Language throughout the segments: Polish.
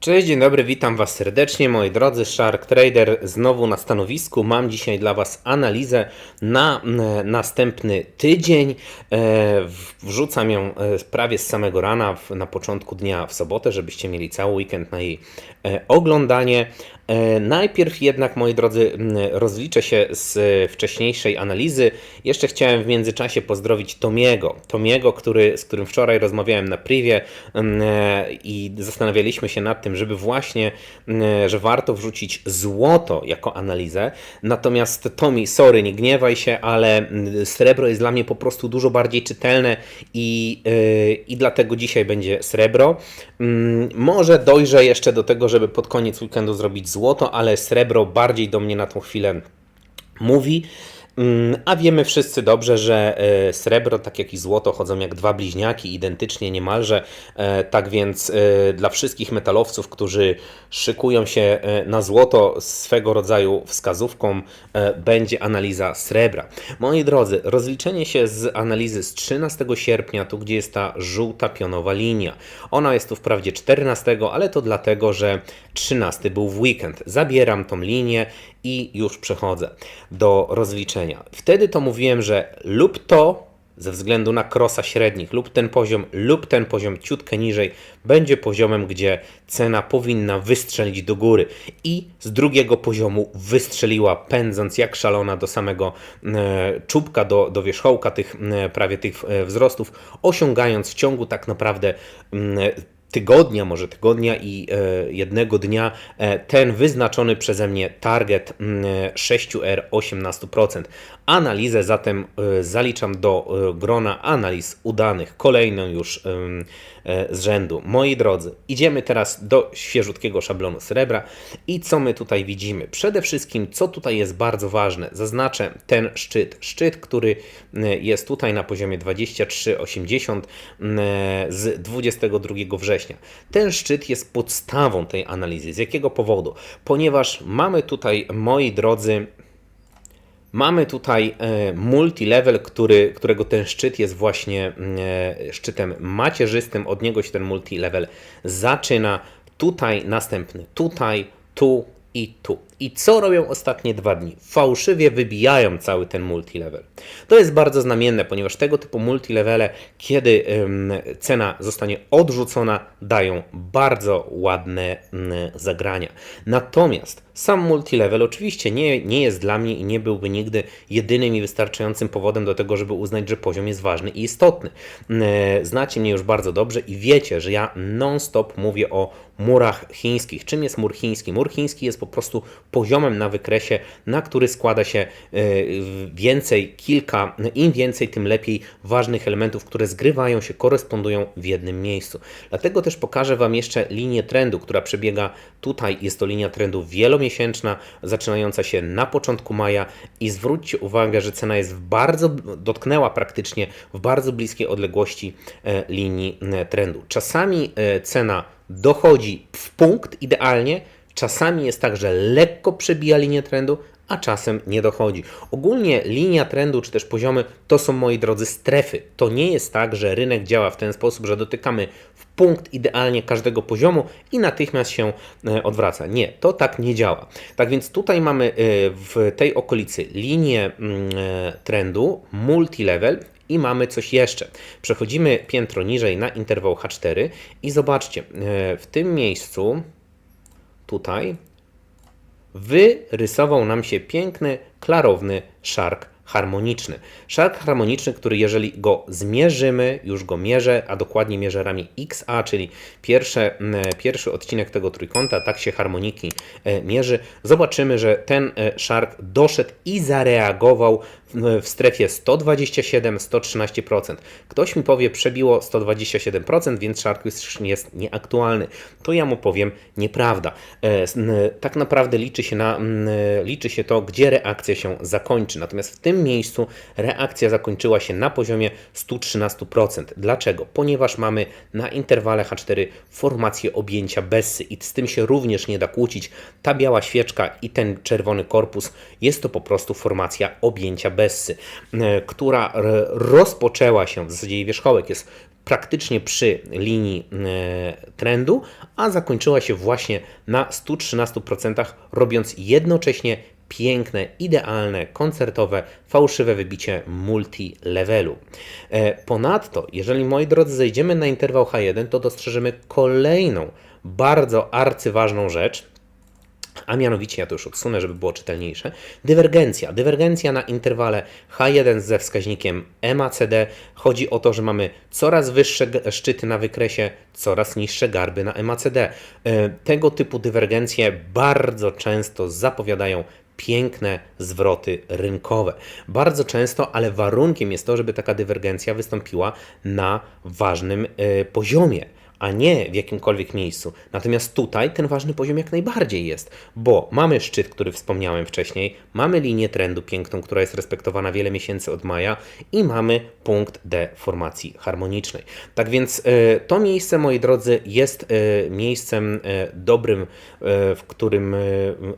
Cześć, dzień dobry, witam Was serdecznie, moi drodzy. Shark Trader znowu na stanowisku. Mam dzisiaj dla Was analizę na następny tydzień. E, Wrzucam ją e, prawie z samego rana, na początku dnia w sobotę, żebyście mieli cały weekend na jej e, oglądanie. E, Najpierw jednak, moi drodzy, rozliczę się z e, wcześniejszej analizy. Jeszcze chciałem w międzyczasie pozdrowić Tomiego. Tomiego, który, z którym wczoraj rozmawiałem na privie e, i zastanawialiśmy się nad tym, żeby właśnie, że warto wrzucić złoto jako analizę. Natomiast Tomi, sorry, nie gniewaj się, ale srebro jest dla mnie po prostu dużo bardziej czytelne i, i dlatego dzisiaj będzie srebro. Może dojrzę jeszcze do tego, żeby pod koniec weekendu zrobić złoto, ale srebro bardziej do mnie na tą chwilę mówi. Mm, A wiemy wszyscy dobrze, że e, srebro, tak jak i złoto, chodzą jak dwa bliźniaki, identycznie niemalże. E, Tak więc e, dla wszystkich metalowców, którzy szykują się na złoto, swego rodzaju wskazówką będzie analiza srebra. Moi drodzy, rozliczenie się z analizy z 13 sierpnia, tu gdzie jest ta żółta pionowa linia. Ona jest tu wprawdzie 14, ale to dlatego, że 13 był w weekend. Zabieram tą linię i już przechodzę do rozliczenia. Wtedy to mówiłem, że lub to ze względu na krosa średnich, lub ten poziom, lub ten poziom ciutkę niżej, będzie poziomem, gdzie cena powinna wystrzelić do góry. I z drugiego poziomu wystrzeliła, pędząc jak szalona do samego e, czubka, do, do wierzchołka tych e, prawie tych e, wzrostów, osiągając w ciągu tak naprawdę mm, tygodnia, może tygodnia i e, jednego dnia e, ten wyznaczony przeze mnie target mm, 6R 18%. Analizę zatem e, zaliczam do e, grona analiz udanych, kolejną już e, z rzędu. Moi drodzy, idziemy teraz do świeżutkiego szablonu srebra i co my tutaj widzimy? Przede wszystkim, co tutaj jest bardzo ważne, zaznaczę ten szczyt. Szczyt, który e, jest tutaj na poziomie 23,80 m, e, z 22 września. Ten szczyt jest podstawą tej analizy. Z jakiego powodu? Ponieważ mamy tutaj, moi drodzy, Mamy tutaj e, multilevel, który, którego ten szczyt jest właśnie e, szczytem macierzystym. Od niego się ten multilevel zaczyna. Tutaj następny, tutaj, tu i tu. I co robią ostatnie dwa dni? Fałszywie wybijają cały ten multilevel. To jest bardzo znamienne, ponieważ tego typu multilevele, kiedy ym, cena zostanie odrzucona, dają bardzo ładne ym, zagrania. Natomiast sam multilevel oczywiście nie, nie jest dla mnie i nie byłby nigdy jedynym i wystarczającym powodem do tego, żeby uznać, że poziom jest ważny i istotny. Ym, Znacie mnie już bardzo dobrze i wiecie, że ja non-stop mówię o murach chińskich. Czym jest mur chiński? Mur chiński jest po prostu poziomem na wykresie, na który składa się e, więcej, kilka, im więcej, tym lepiej ważnych elementów, które zgrywają się, korespondują w jednym miejscu. Dlatego też pokażę Wam jeszcze linię trendu, która przebiega tutaj. Jest to linia trendu wielomiesięczna, zaczynająca się na początku maja i zwróćcie uwagę, że cena jest w bardzo, dotknęła praktycznie w bardzo bliskiej odległości e, linii e, trendu. Czasami cena dochodzi w punkt idealnie, czasami jest tak, że lekko przebija linię trendu, a czasem nie dochodzi. Ogólnie linia trendu czy też poziomy to są moi drodzy strefy. To nie jest tak, że rynek działa w ten sposób, że dotykamy w punkt idealnie każdego poziomu i natychmiast się e, odwraca. Nie, to tak nie działa. Tak więc tutaj mamy e, w tej okolicy linię mm, e, trendu, multilevel i mamy coś jeszcze. Przechodzimy piętro niżej na interwał H4 i zobaczcie, e, w tym miejscu tutaj wyrysował nam się piękny, klarowny szark harmoniczny. Szark harmoniczny, który jeżeli go zmierzymy, już go mierzę, a dokładnie mierzę ramię XA, czyli pierwsze, pierwszy odcinek tego trójkąta, tak się harmoniki e, mierzy, zobaczymy, że ten e, szark doszedł i zareagował w, w strefie 127-113%. Ktoś mi powie, przebiło 127%, więc już jest nieaktualny. To ja mu powiem, nieprawda. E, Tak naprawdę liczy się, na, liczy się to, gdzie reakcja się zakończy. Natomiast w tym miejscu reakcja zakończyła się na poziomie 113%. Dlaczego? Ponieważ mamy na interwale H4 formację objęcia Bessy i z tym się również nie da kłócić. Ta biała świeczka i ten czerwony korpus jest to po prostu formacja objęcia Bessy, e, która rozpoczęła się, w zasadzie jej wierzchołek jest praktycznie przy linii e, trendu, a zakończyła się właśnie na 113%, robiąc jednocześnie piękne, idealne, koncertowe, fałszywe wybicie multi-levelu. E, Ponadto, jeżeli moi drodzy zejdziemy na interwał H1, to dostrzeżymy kolejną bardzo arcyważną rzecz, a mianowicie, ja to już odsunę, żeby było czytelniejsze, dywergencja. Dywergencja na interwale H1 ze wskaźnikiem MACD. Chodzi o to, że mamy coraz wyższe szczyty na wykresie, coraz niższe garby na MACD. E, Tego typu dywergencje bardzo często zapowiadają piękne zwroty rynkowe. Bardzo często, ale warunkiem jest to, żeby taka dywergencja wystąpiła na ważnym e, poziomie a nie w jakimkolwiek miejscu. Natomiast tutaj ten ważny poziom jak najbardziej jest, bo mamy szczyt, który wspomniałem wcześniej, mamy linię trendu piękną, która jest respektowana wiele miesięcy od maja i mamy punkt D formacji harmonicznej. Tak więc e, to miejsce, moi drodzy, jest e, miejscem e, dobrym, w którym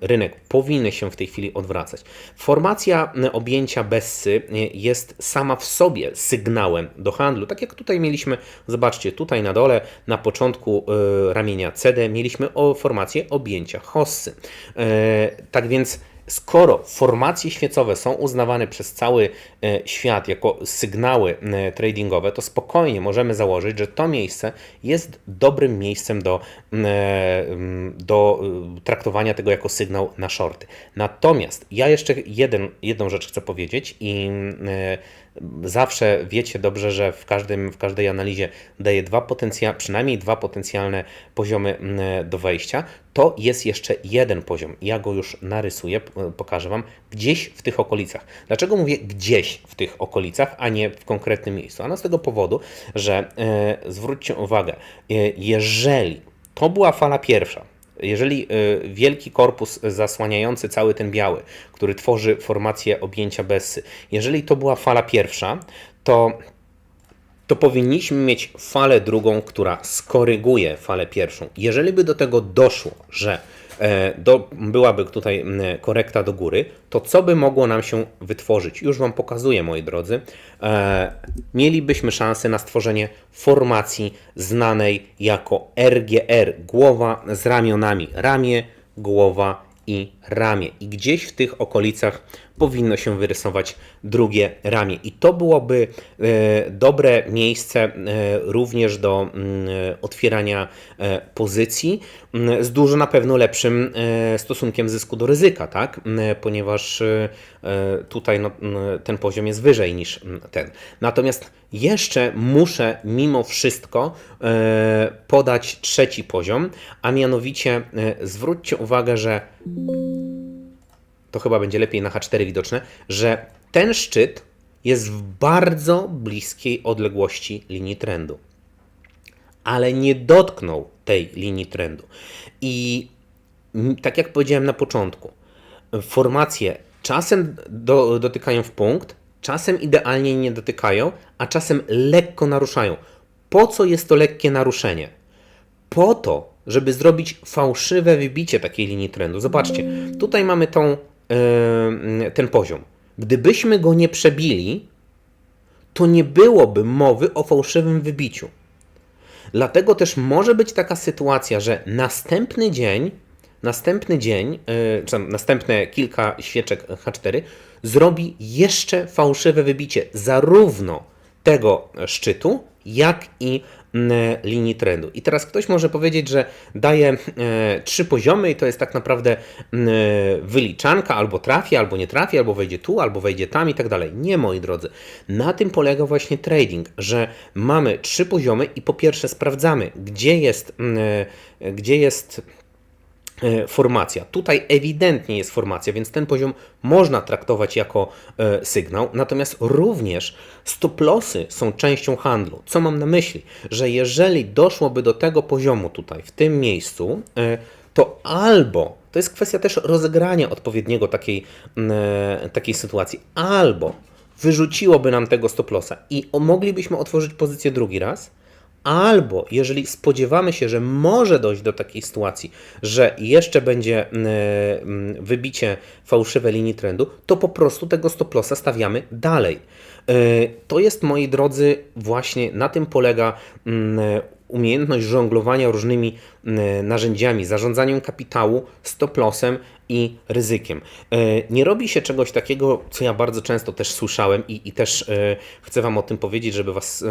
rynek powinien się w tej chwili odwracać. Formacja objęcia Bessy jest sama w sobie sygnałem do handlu. Tak jak tutaj mieliśmy, zobaczcie, tutaj na dole, na początku e, ramienia CD mieliśmy o formację objęcia hossy. E, tak więc skoro formacje świecowe są uznawane przez cały e, świat jako sygnały tradingowe, to spokojnie możemy założyć, że to miejsce jest dobrym miejscem do, do traktowania tego jako sygnał na shorty. Natomiast ja jeszcze jeden, jedną rzecz chcę powiedzieć i zawsze wiecie dobrze, że w, każdym, w każdej analizie daję dwa potencja, przynajmniej dwa potencjalne poziomy mm, do wejścia. To jest jeszcze jeden poziom. Ja go już narysuję, pokażę Wam gdzieś w tych okolicach. Dlaczego mówię gdzieś w tych okolicach, a nie w konkretnym miejscu? Ano z tego powodu, że e, zwróćcie uwagę, e, jeżeli to była fala pierwsza, jeżeli y, wielki korpus zasłaniający cały ten biały, który tworzy formację objęcia Bessy, jeżeli to była fala pierwsza, to to powinniśmy mieć falę drugą, która skoryguje falę pierwszą. Jeżeli by do tego doszło, że do, byłaby tutaj korekta do góry, to co by mogło nam się wytworzyć? Już Wam pokazuję, moi drodzy. E, mielibyśmy szansę na stworzenie formacji znanej jako RGR, głowa z ramionami, ramię, głowa i ramię. I gdzieś w tych okolicach powinno się wyrysować drugie ramię. I to byłoby e, dobre miejsce e, również do mm, otwierania e, pozycji mm, z dużo na pewno lepszym stosunkiem zysku do ryzyka, tak? Mm, Ponieważ tutaj no, ten poziom jest wyżej niż ten. Natomiast jeszcze muszę mimo wszystko podać trzeci poziom, a mianowicie zwróćcie uwagę, że to chyba będzie lepiej na H4 widoczne, że ten szczyt jest w bardzo bliskiej odległości linii trendu, ale nie dotknął tej linii trendu. I tak jak powiedziałem na początku, formacje czasem do, dotykają w punkt, czasem idealnie nie dotykają, a czasem lekko naruszają. Po co jest to lekkie naruszenie? po to, żeby zrobić fałszywe wybicie takiej linii trendu. Zobaczcie, tutaj mamy tą, ten poziom. Gdybyśmy go nie przebili, to nie byłoby mowy o fałszywym wybiciu. Dlatego też może być taka sytuacja, że następny dzień, następny dzień, yy, czy następne kilka świeczek H4 zrobi jeszcze fałszywe wybicie zarówno tego szczytu, jak i linii trendu. I teraz ktoś może powiedzieć, że daje e, trzy poziomy i to jest tak naprawdę mm, wyliczanka, albo trafi, albo nie trafi, albo wejdzie tu, albo wejdzie tam i tak dalej. Nie, moi drodzy. Na tym polega właśnie trading, że mamy trzy poziomy i po pierwsze sprawdzamy, gdzie jest, e, gdzie jest e, formacja. Tutaj ewidentnie jest formacja, więc ten poziom można traktować jako e, sygnał. Natomiast również stop-lossy są częścią handlu. Co mam na myśli? Że jeżeli doszłoby do tego poziomu tutaj, w tym miejscu, e, to albo to jest kwestia też rozegrania odpowiedniego takiej, e, takiej sytuacji, albo wyrzuciłoby nam tego stop-lossa i moglibyśmy otworzyć pozycję drugi raz, Albo jeżeli spodziewamy się, że może dojść do takiej sytuacji, że jeszcze będzie mm, wybicie fałszywe linii trendu, to po prostu tego stop lossa stawiamy dalej. E, To jest, moi drodzy, właśnie na tym polega umiejętność żonglowania różnymi mm, narzędziami, zarządzaniem kapitału, stop lossem i ryzykiem. E, Nie robi się czegoś takiego, co ja bardzo często też słyszałem i, i też e, chcę Wam o tym powiedzieć, żeby Was e,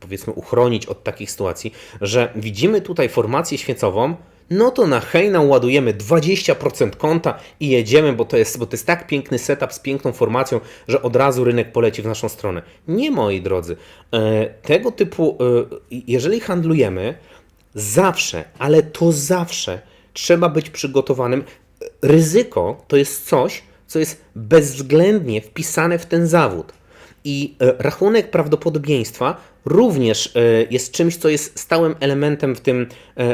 powiedzmy uchronić od takich sytuacji, że widzimy tutaj formację świecową, no to na hejna ładujemy 20% konta i jedziemy, bo to, jest, bo to jest tak piękny setup z piękną formacją, że od razu rynek poleci w naszą stronę. Nie, moi drodzy. E, Tego typu, e, jeżeli handlujemy, zawsze, ale to zawsze trzeba być przygotowanym. Ryzyko to jest coś, co jest bezwzględnie wpisane w ten zawód. I e, rachunek prawdopodobieństwa również jest czymś, co jest stałym elementem w tym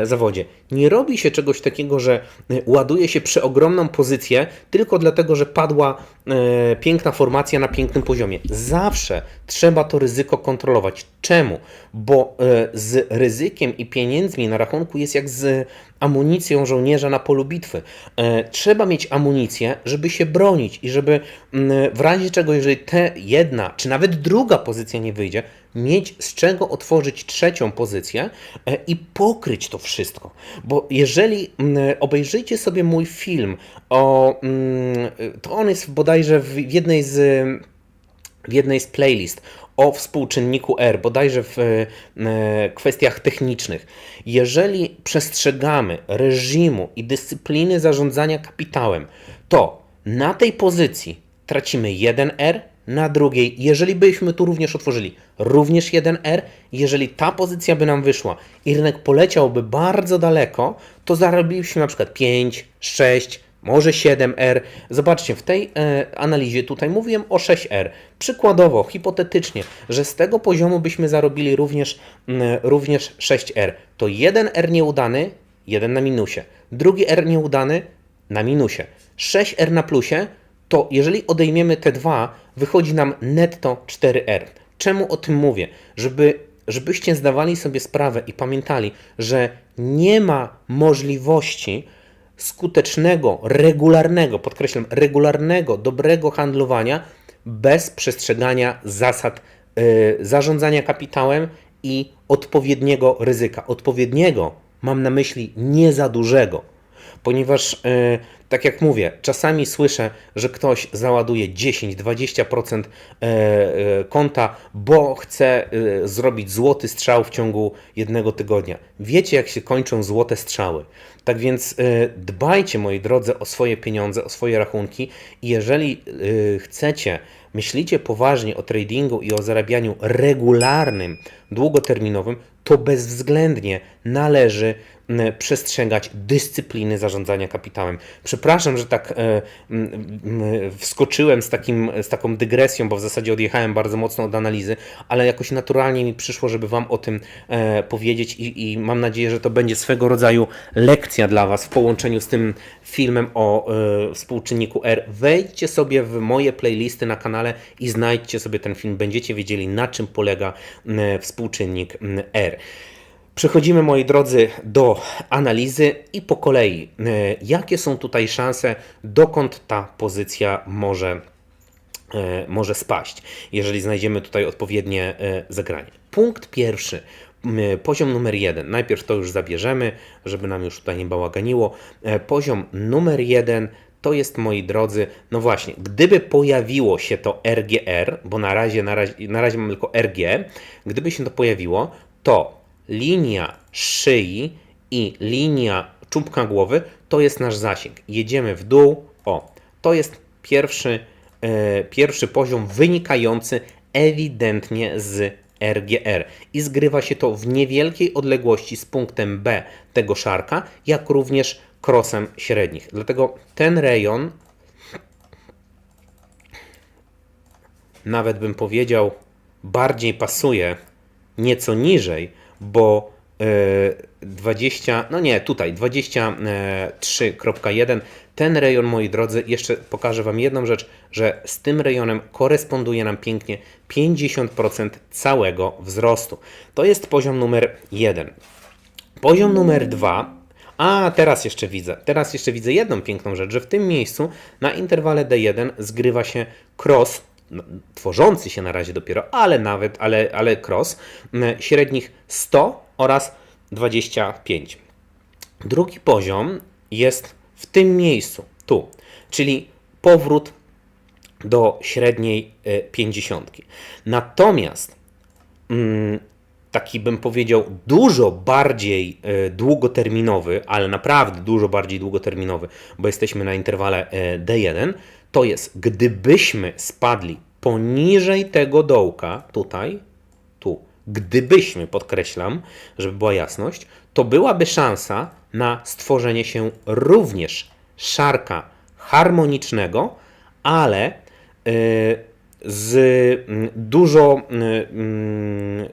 zawodzie. Nie robi się czegoś takiego, że e, ładuje się przeogromną pozycję tylko dlatego, że padła e, piękna formacja na pięknym poziomie. Zawsze trzeba to ryzyko kontrolować. Czemu? Bo e, z ryzykiem i pieniędzmi na rachunku jest jak z amunicją żołnierza na polu bitwy. E, Trzeba mieć amunicję, żeby się bronić i żeby w razie czego, jeżeli te jedna czy nawet druga pozycja nie wyjdzie, mieć z czego otworzyć trzecią pozycję e, i pokryć to wszystko. Bo jeżeli mm, obejrzyjcie sobie mój film o. mm, To on jest bodajże w jednej z w jednej z playlist o współczynniku R, bodajże w e, kwestiach technicznych. Jeżeli przestrzegamy reżimu i dyscypliny zarządzania kapitałem, to na tej pozycji tracimy 1R, na drugiej, jeżeli byśmy tu również otworzyli, również 1R, jeżeli ta pozycja by nam wyszła i rynek poleciałby bardzo daleko, to zarobiliśmy na przykład 5, 6, może 7R. Zobaczcie, w tej e, analizie tutaj mówiłem o 6R. Przykładowo, hipotetycznie, że z tego poziomu byśmy zarobili również, mm, również 6R. To jeden R nieudany, jeden na minusie. Drugi R nieudany, na minusie. 6R na plusie, to jeżeli odejmiemy te dwa, wychodzi nam netto 4R. Czemu o tym mówię? Żeby, żebyście zdawali sobie sprawę i pamiętali, że nie ma możliwości, skutecznego, regularnego, podkreślam, regularnego, dobrego handlowania bez przestrzegania zasad y, zarządzania kapitałem i odpowiedniego ryzyka. Odpowiedniego mam na myśli nie za dużego, ponieważ, y, tak jak mówię, czasami słyszę, że ktoś załaduje 10-20% e, e, konta, bo chce e, zrobić złoty strzał w ciągu jednego tygodnia. Wiecie, jak się kończą złote strzały. Tak więc e, dbajcie, moi drodzy, o swoje pieniądze, o swoje rachunki i jeżeli e, chcecie, myślicie poważnie o tradingu i o zarabianiu regularnym, długoterminowym, to bezwzględnie należy przestrzegać dyscypliny zarządzania kapitałem. Przepraszam, że tak e, wskoczyłem z, takim, z taką dygresją, bo w zasadzie odjechałem bardzo mocno od analizy, ale jakoś naturalnie mi przyszło, żeby Wam o tym e, powiedzieć i, i mam nadzieję, że to będzie swego rodzaju lekcja dla Was w połączeniu z tym filmem o e, współczynniku R. Wejdźcie sobie w moje playlisty na kanale i znajdźcie sobie ten film. Będziecie wiedzieli, na czym polega współczynnik m, Przechodzimy, moi drodzy, do analizy i po kolei, e, jakie są tutaj szanse, dokąd ta pozycja może, e, może spaść, jeżeli znajdziemy tutaj odpowiednie e, zagranie. Punkt pierwszy. Poziom numer jeden. Najpierw to już zabierzemy, żeby nam już tutaj nie bałaganiło. Poziom numer jeden to jest, moi drodzy, no właśnie, gdyby pojawiło się to RGR, bo na razie, na razie, na razie mamy tylko RG, gdyby się to pojawiło, to linia szyi i linia czubka głowy to jest nasz zasięg. Jedziemy w dół. O, to jest pierwszy, e, pierwszy poziom wynikający ewidentnie z RGR i zgrywa się to w niewielkiej odległości z punktem B tego szarka, jak również krosem średnich. Dlatego ten rejon, nawet bym powiedział, bardziej pasuje nieco niżej, bo e, 20, no nie, tutaj 23.1 ten rejon, moi drodzy, jeszcze pokażę Wam jedną rzecz, że z tym rejonem koresponduje nam pięknie 50% całego wzrostu. To jest poziom numer jeden. Poziom numer dwa. A teraz jeszcze widzę, teraz jeszcze widzę jedną piękną rzecz, że w tym miejscu na interwale D1 zgrywa się cross, tworzący się na razie dopiero, ale nawet, ale, ale cross średnich 100 oraz 25. Drugi poziom jest w tym miejscu, tu, czyli powrót do średniej e, 50. Natomiast mm, taki bym powiedział dużo bardziej e, długoterminowy, ale naprawdę dużo bardziej długoterminowy, bo jesteśmy na interwale e, D1, to jest gdybyśmy spadli poniżej tego dołka, tutaj, tu, gdybyśmy, podkreślam, żeby była jasność, to byłaby szansa na stworzenie się również szarka harmonicznego, ale y, z mm, dużo y, mm,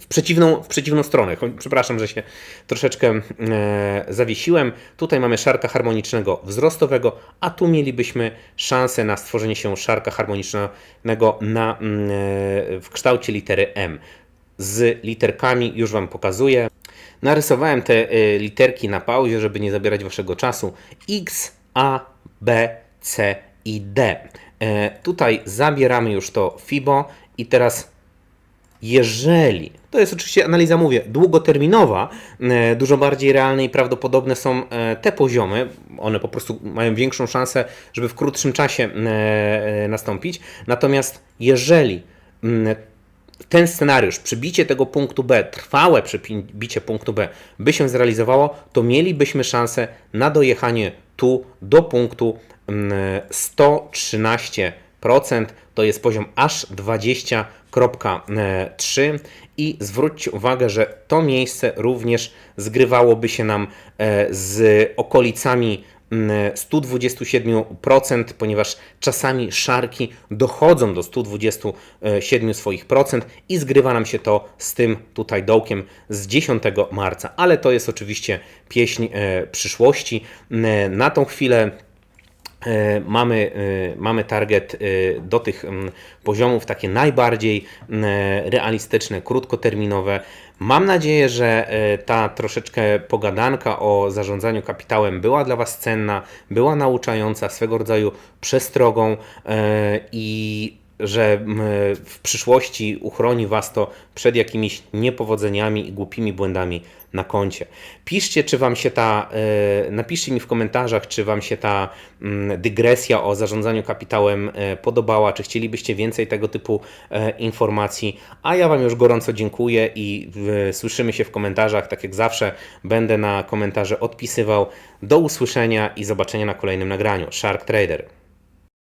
w przeciwną, w przeciwną stronę. Przepraszam, że się troszeczkę e, zawiesiłem. Tutaj mamy szarka harmonicznego wzrostowego, a tu mielibyśmy szansę na stworzenie się szarka harmonicznego na, mm, e, w kształcie litery M. Z literkami już Wam pokazuję. Narysowałem te e, literki na pauzie, żeby nie zabierać Waszego czasu. X, A, B, C i D. E, tutaj zabieramy już to FIBO i teraz jeżeli, to jest oczywiście analiza, mówię, długoterminowa, e, dużo bardziej realne i prawdopodobne są e, te poziomy, one po prostu mają większą szansę, żeby w krótszym czasie e, nastąpić. Natomiast jeżeli mm, ten scenariusz, przybicie tego punktu B, trwałe przybicie punktu B by się zrealizowało, to mielibyśmy szansę na dojechanie tu do punktu mm, 113%. To jest poziom aż 20.3 i zwróćcie uwagę, że to miejsce również zgrywałoby się nam e, z okolicami mm, 127%, ponieważ czasami szarki dochodzą do 127 swoich procent i zgrywa nam się to z tym tutaj dołkiem z 10 marca. Ale to jest oczywiście pieśń e, przyszłości. Na tą chwilę E, mamy, e, mamy target e, do tych mm, poziomów takie najbardziej mm, realistyczne, krótkoterminowe. Mam nadzieję, że e, ta troszeczkę pogadanka o zarządzaniu kapitałem była dla Was cenna, była nauczająca, swego rodzaju przestrogą e, i że w przyszłości uchroni Was to przed jakimiś niepowodzeniami i głupimi błędami na koncie. Piszcie, czy Wam się ta, e, napiszcie mi w komentarzach, czy Wam się ta dygresja o zarządzaniu kapitałem e, podobała, czy chcielibyście więcej tego typu e, informacji, a ja Wam już gorąco dziękuję i słyszymy się w komentarzach, tak jak zawsze będę na komentarze odpisywał. Do usłyszenia i zobaczenia na kolejnym nagraniu. Shark Trader.